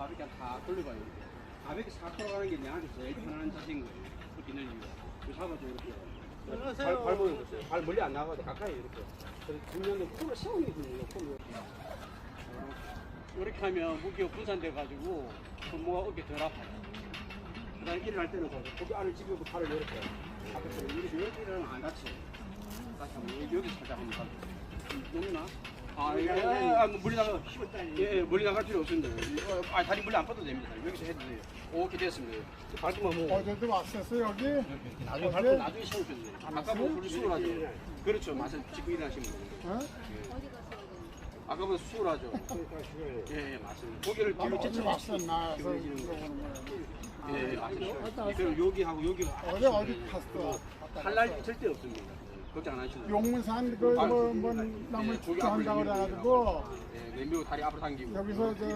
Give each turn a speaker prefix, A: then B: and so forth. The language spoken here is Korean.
A: 가볍게 다 돌려봐요. 이렇게. 가볍게 싹 돌아가는 게 내한테 제일 편안한 자세인 거예요. 그렇게 늘리고. 그 잡아줘 이렇게. 발, 발 보는 거 있어요. 발 멀리 안 나가도 가까이 이렇게. 그래서 건 코를 세우거든요. 코를. 이렇게 하면 무게가 분산돼가지고 손모가 어깨 덜 아파요. 그 다음에 일어날 때는 더 고개 안을 집어고 팔을 이렇게 앞에서 이렇게 여기는 안 다쳐요. 다시 한번 여기, 살짝 한번 가. 녹나? 아, 예, 예, 아, 뭐 물리 나가. 예, 예, 물리 나갈 필요 없습니다. 어, 아, 다리 물리 안 뻗어도 됩니다. 여기서 해도 돼요. 오케이 됐습니다. 발톱만 뭐.
B: 어제도 왔었어 여기?
A: 나중에? 발톱 나중에 세우셔도 돼요. 아까 뭐 물리 수월하죠. 그렇죠. 맛을 찍고 일어나시면 돼요.
B: 어?
A: 아까 뭐 수월하죠. 예, 예, 맞습니다. 고개를
B: 난
A: 뒤로
B: 거야.
A: 예, 예, 맞습니다. 그럼 여기하고 여기가
B: 어제 어디 갔어?
A: 할 날이 절대 없습니다. 예, 걱정 안 돼요.
B: 용문산 그뭐 뭐
A: 예,
B: 나무
A: 저기 앞으로
B: 축제한다고
A: 당기고
B: 그래가지고
A: 예, 왼쪽 다리 앞으로 당기고.
B: 여기서 저